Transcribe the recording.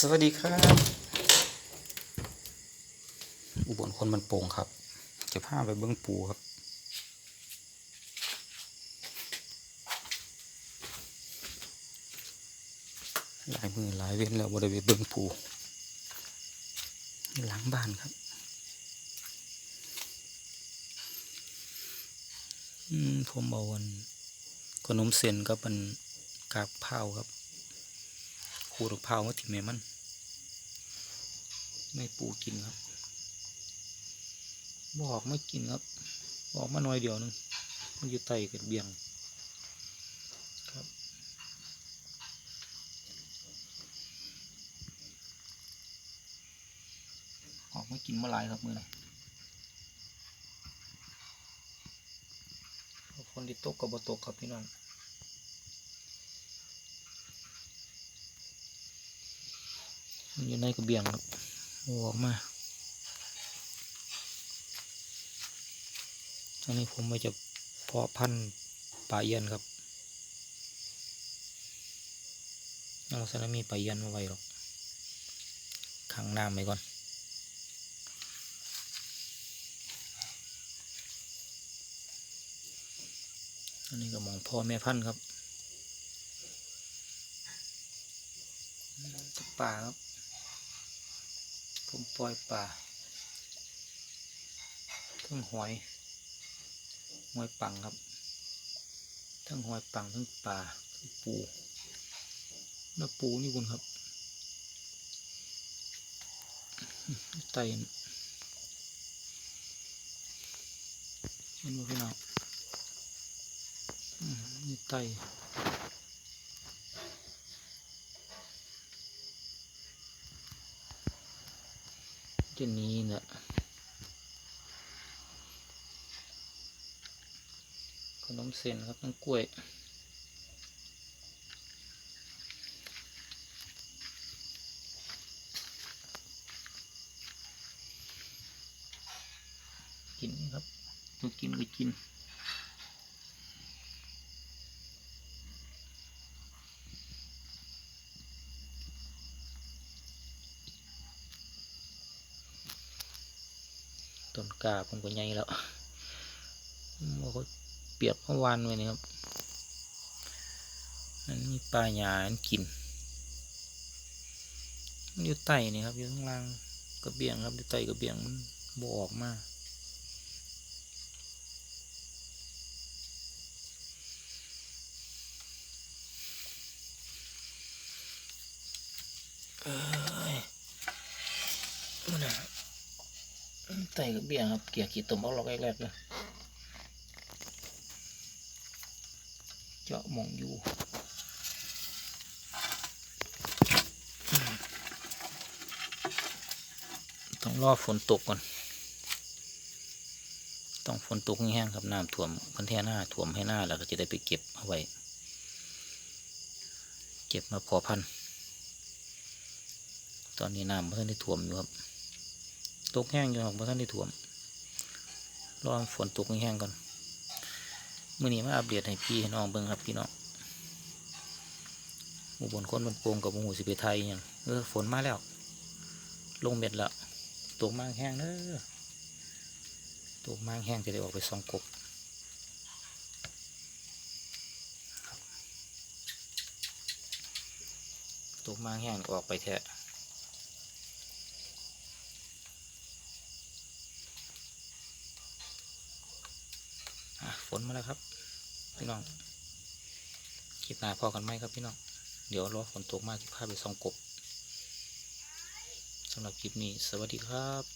สวัสดีครับ อุบลคนมันโป่งครับจะพาไปเบิ้องปูครับ หลายมือหลายเว้นแล้วบ่ได้ไปเบิ้องปูหลังบ้านครับ อืมผมเอาวันขนมเส้นกับมันกากเผาครับ ขูดมะพาวมาถิ่มให้มัน ไม่ปูกินครับ บอกไม่กินครับ บอกมาหน่อยเดียวนึง มันอยู่ไตกับเบียงครับออกไมากินเมื่อไรครับมือนะคนที่ตกกับบตกครับพี่น้อง มัน อยู่ในกระเบียงครับโอ้ออกมาตอนนี้ผมมาจะเพาะพันธุ์ปลาเย็นครับเอาสนะมีปลาเย็นมาไว้หรอกขังน้ำไว้ก่อนอันนี้ก็มองพ่อแม่พันธุ์ครับตกป่าครับ ผมปล่อยป่าทั้งหอยหอยปังครับ ทั้งหอยปังทั้งปลาปูแล้วปูนี่คุณครับไตนเห็นไหมพี่น้องนี่ไต จนี้นะขนมเส้นครับทั้งกล้วยกินครับตัวกินก็กิน ต้นกาผมก็ใหญ่แล้วมันก็เปียกเมื่อวานไว้นี่ครับอันนี้ปลาหยาอันกินมันอยู่ใต้นี่ครับอยู่ข้างล่างกระเบียงครับอยู่ใต้กระเบียงมันบออกมาเอ้ยมันอะ ไต่กบเบี้ยครับ เกียร์ขีดตุ่มเอาล็อกแรกๆเลยเจาะหมองอยู่ต้องรอฝนตกก่อน ต้องฝนตกแห้งครับน้ำท่วมพันแท่หน้าท่วมให้หน้าแล้วก็จะได้ไปเก็บเอาไว้ เก็บมาพอพัน ตอนนี้น้ำเพิ่งได้ท่วมอยู่ครับ ตกแห้งอยู่ครับเพราะท่านได้ถ่วมรอฝนตกแห้งก่อนมื่อนี้มาอัปเดตให้พี่ให้น้องเบิ่งครับพี่น้องหมู่บนคนมันโป่งกับหมู่สิไปไทยอย่างเออฝนมาแล้ว ลงเม็ดล้วตกมากแห้งเด้อตกมากแห้งจะได้ออกไปสองกบครับตกมากแห้งออกไปแทะ ฝนมาแล้วครับ พี่น้องคลิปหน้าพอกันไหมครับพี่น้อง เดี๋ยวรอฝนตกมากที่ภาพไปส่องกบสำหรับคลิปนี้ สวัสดีครับ